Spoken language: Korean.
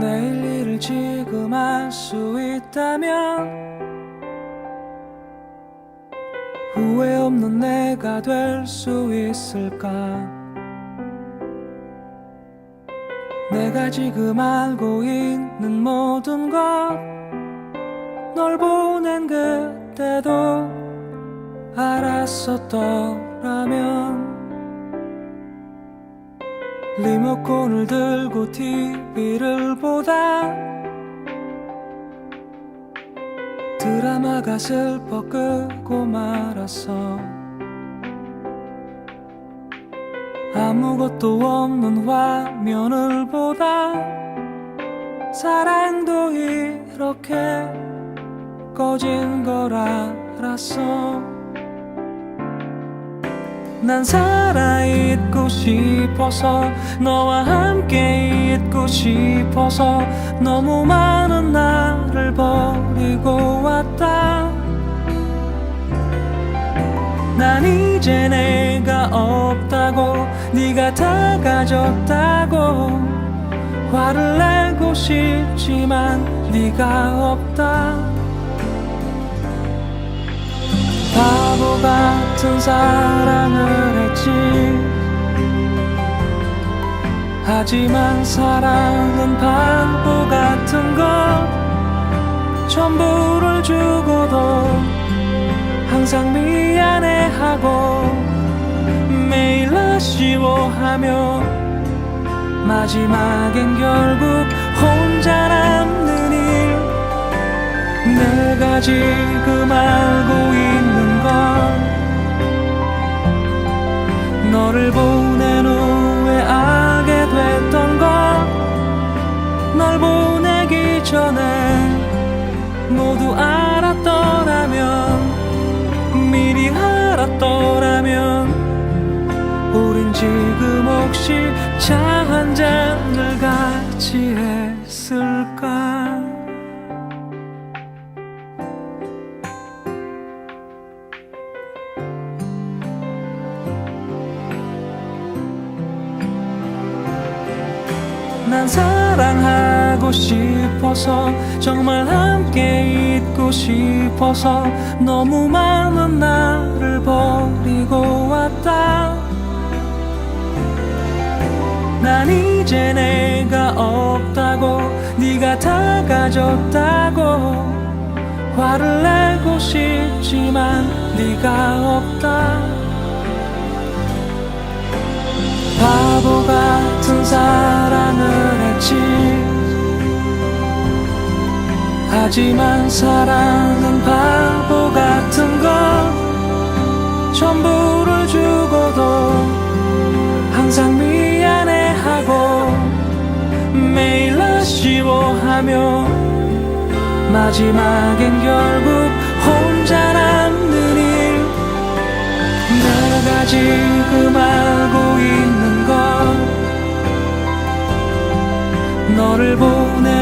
내일 일을 지금 할 수 있다면 후회 없는 내가 될 수 있을까? 내가 지금 알고 있는 모든 것 널 보낸 그때도 알았었더라면 리모컨을 들고 TV를 보다 드라마가 슬퍼 끄고 말았어. 아무것도 없는 화면을 보다 사랑도 이렇게 꺼진 걸 알았어 난 살아있고 싶어서 너와 함께 있고 싶어서 너무 많은 나를 버리고 왔다. 난 이제 내가 없다고 네가 다 가졌다고 화를 내고 싶지만 네가 없다 바보 같은 사랑을 했지. 하지만 사랑은 바보 같은 것 전부를 주고도 항상 미안해하고 매일 아쉬워하며 마지막엔 결국 혼자 남는 일. 내가 지금 알 너를 보낸 후에 알게 됐던 것널 보내기 전에 모두 알았더라면 미리 알았더라면 우린 지금 혹시 차 한 잔을 같이 했을까 난 사랑하고 싶어서 정말 함께 있고 싶어서 너무 많은 나를 버리고 왔다. 난 이제 내가 없다고 네가 다 가졌다고 화를 내고 싶지만 네가 없다. 바보 같은 사랑 하지만 사랑은 바보 같은 것. 전부를 주고도 항상 미안해하고 매일 아쉬워하며 마지막엔 결국 혼자 남는 일. 내가 지금 알고 있는 건 너를 보낸